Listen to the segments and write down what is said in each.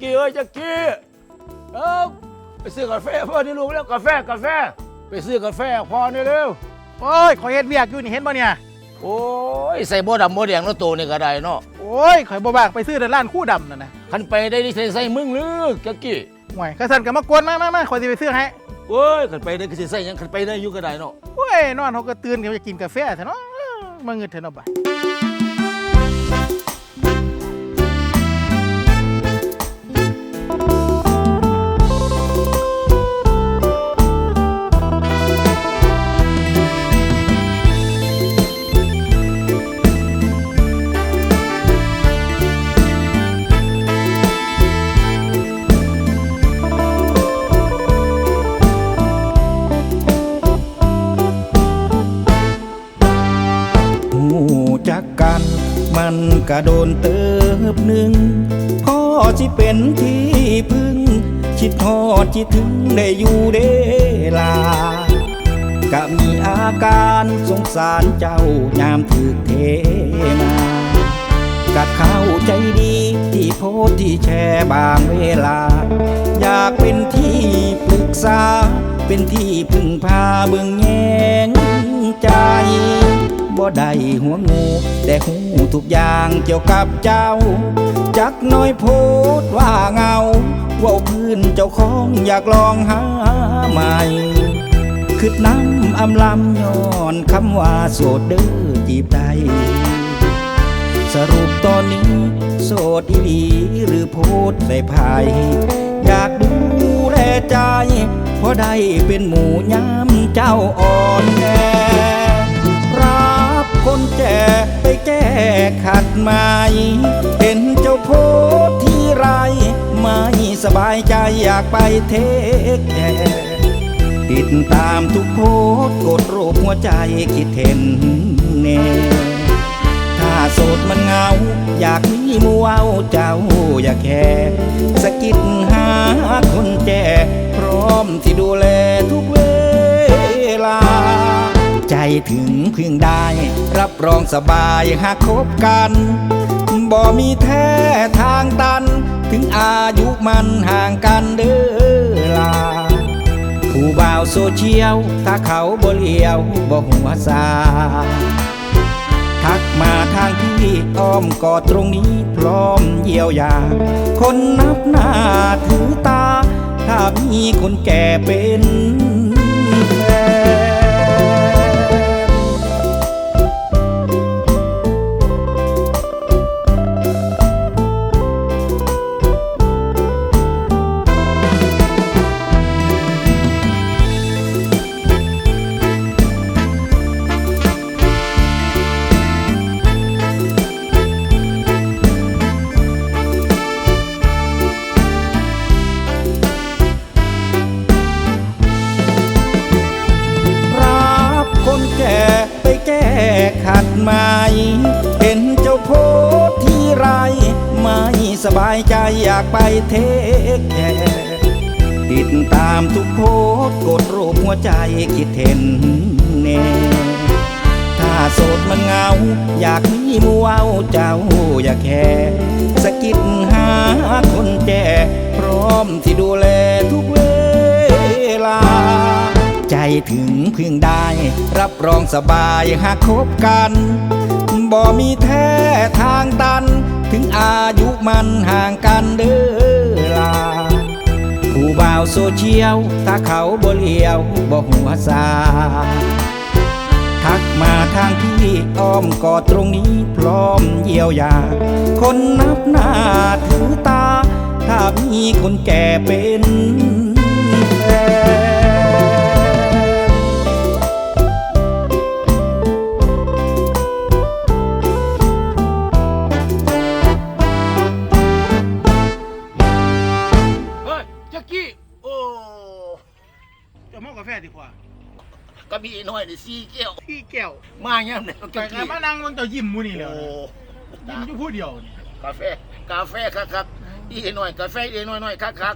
กี้เอ้ยจักกี้เอ้าไปซื้อกาแฟพ่อนี่ลูกแล้วกาแฟกาแฟ ไปซื้อกาแฟพอนี่เร็วโอ้ยข่อยเฮ็ดเวียกอยู่นี่เห็นบ่เนี่ยโอ้ยใส่โบดำโบแดงแล้วโตนี่ก็ได้เนาะโอ้ยข่อยบ่บากไปซื้อแต่ร้านคู่ดำนั่นนะคันไปได้ที่ใส่มึงหรือจักกี้ห่วยข้าสั่นก็มากวนมามามาข่อยสิไปซื้อให้โอ้ยคันไปได้ก็สิใส่หยังคันไปได้อยู่ก็ได้เนาะโอ้ยนอนเขาก็ตื่นก็จะกินกาแฟซะเนาะเออมาเงิดเถอะเนาะบ่ มันกระโดนเติบหนึ่งพ่อสิเป็นที่พึ่ง คิดทอดคิดถึงได้อยู่เดลา ก็มีอาการสงสารเจ้ายามถึกเทมากัดเข้าใจดีที่โพสที่แชร์บางเวลา อยากเป็นที่ปรึกษา เป็นที่พึ่งพาเบิ่งแยงใจ บ่ได้หัวงู แต่หูทุกอย่างเกี่ยวกับเจ้า จักน้อยโพดว่าเงาว่าพื้นเจ้าของอยากลองหาใหม่คือน้ำอำลำย้อนคำว่าโสดเด้อจีบได้สรุปตอนนี้โสดอีหลีหรือโพดใส่ภายอยากดูแลใจเพราะได้เป็นหมู่ย้ำเจ้าอ่อนแอ คนแก่ไปแก้ขัดไหมเห็นเจ้าโพสต์ที่ไร ไม่สบายใจอยากไปเทคแคร์ติดตามทุกโพสต์กดรูปหัวใจคิดเห็นเน่ถ้าโสดมันเหงา อยากมีมูเอาเจ้าอย่าแค่สะกิดหาคนแก่พร้อมที่ดูแลทุกเว ถึงพึ่งได้ รับรองสบายหากคบกัน บ่มีแท้ทางตัน ถึงอายุมันห่างกันเด้อลา ผู้บ่าวโซเชียล ถ้าเขาบ่เลียวบ่หัวซาทักมาทางที่อ้อมกอดตรงนี้พร้อมเยียวยา คนนับหน้าถือตา ถ้ามีคนแก่เป็น สบายใจอยากไปเทคแคร์ติดตามทุกโพสต์กดรูปหัวใจคิดเห็นเน่ถ้าโสดมันเงา อยากมีมูเอาเจ้าอย่าแค่สะกิดหาคนแก่พร้อมที่ดูแลทุกเวลา ใจถึงพึ่งได้ รับรองสบายหากคบกัน บ่มีแท้ทางตัน ถึงอายุมันห่างกันเด้อลาผู้บ่าวโซเชียลถ้าเขาบ่เลียวบ่หัวซาทักมาทางที่อ้อมกอดตรงนี้พร้อมเยียวยา คนนับหน้าถือตา ถ้ามีคนแก่เป็น ก็มีน้อยนี่สี่แก้วพี่แก้วมาย่ำเนี่ยไปจักกักี้นมานั่งมันเจะยิ้มมูนี่แหล้วโอ้ยิ้มอยู่ผู้เดียวนี่กาแฟกาแฟครับครับอีหน่อยกาแฟอีหน่อยหน่อยครับครับ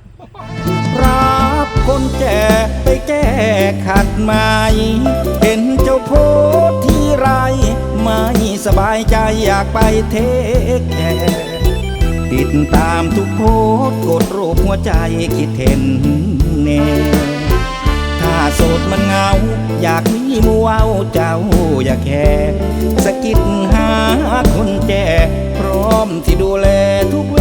รับคนแก่ไปแก้ขัดไหมเห็นเจ้าโพสต์ที่ไร ไม่สบายใจอยากไปเทคแคร์ติดตามทุกโพสต์กดวใจคิดเห็นแน่ถ้า โสดมันเหงา อยากมีมัวเอาเจ้าอย่าแค่สกิดหาคนแจพร้อมที่ดูแลทุกเว